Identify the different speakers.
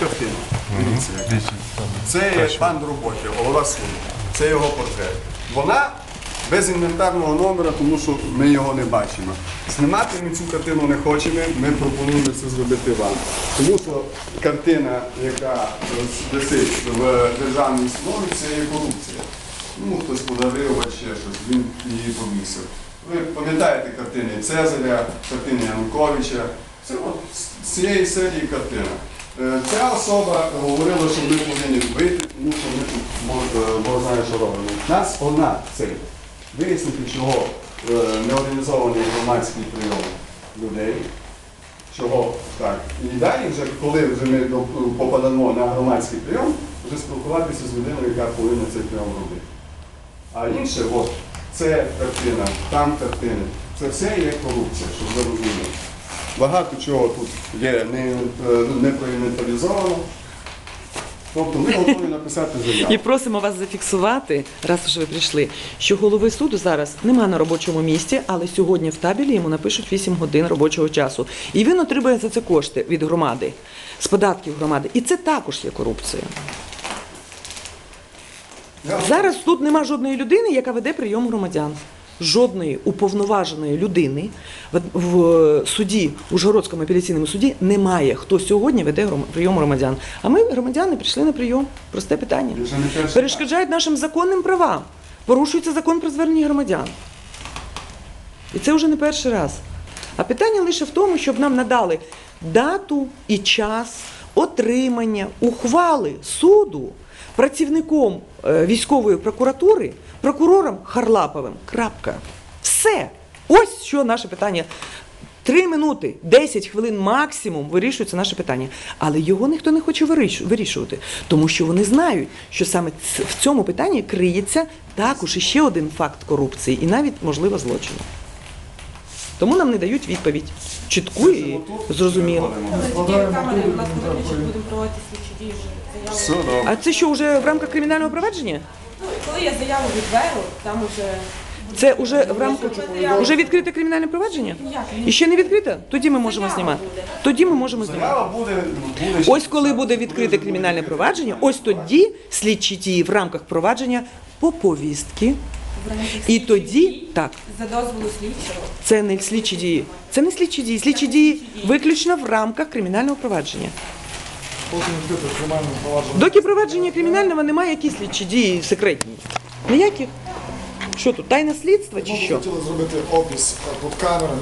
Speaker 1: Картина. Дивіться. Це є пан Дроботя, голова суду. Це його портрет. Вона без інвентарного номера, тому що ми його не бачимо. Знімати ми цю картину не хочемо, ми пропонуємо це зробити вам. Тому що картина, яка висить в державній установі, це є корупція. Ну, хтось подарив, а ще щось, він її повісив. Ви пам'ятаєте картини Цезаря, картини Януковича. Це от з цієї серії картина. Е, Ця особа говорила, що ми повинні вийти, тому що ми тут е, знає, що робимо. У нас одна цель. Вияснити, чого е, не організований громадський прийом людей. Чого так? І далі, вже, коли вже ми попадемо на громадський прийом, вже спілкуватися з людиною, яка повинна цей прийом робити. А інше, от, це картина, там картини. Це все є корупція, щоб ви розуміли. Багато чого тут є не, е, не проінвентаризовано. Тобто ми готові написати заяву.
Speaker 2: І просимо вас зафіксувати, раз уж ви прийшли, що голови суду зараз нема на робочому місці, але сьогодні в табелі йому напишуть 8 годин робочого часу. І він отримує за це кошти від громади, з податків громади. І це також є корупція. Зараз тут нема жодної людини, яка веде прийом громадян. Жодної уповноваженої людини в, суді, Ужгородському апеляційному суді, немає, хто сьогодні веде прийом громадян. А ми, громадяни, прийшли на прийом. Просте питання. Перешкоджають нашим законним правам. Порушується закон про звернення громадян. І це вже не перший раз. А питання лише в тому, щоб нам надали дату і час отримання ухвали суду працівником е, військової прокуратури, прокурором Харлаповим. Крапка. Все. Ось що наше питання. Три минути, 10 хвилин максимум вирішується наше питання. Але його ніхто не хоче виріш- вирішувати, тому що вони знають, що саме в цьому питанні криється також іще один факт корупції і навіть, можливо, злочину. Тому нам не дають відповідь чітку і зрозумілу. А це що, вже в рамках кримінального провадження?
Speaker 3: Ну, коли я заяву від Веру, там уже
Speaker 2: Це вже в рамках вже відкрите кримінальне провадження? І ще не відкрите? Тоді ми можемо знімати. Тоді ми можемо знімати. Ось коли буде відкрите кримінальне провадження, ось тоді слідчі дії в рамках провадження по повістки. І тоді так,
Speaker 3: за дозволу слідчого.
Speaker 2: це не слідчі дії. Це не слідчі дії. Слідчі дії виключно в рамках кримінального провадження. Доки провадження кримінального немає, які слідчі дії секретні. Ніяких. Що тут, тайне слідство чи
Speaker 4: Ми
Speaker 2: що?
Speaker 4: хотіли зробити опис під камерами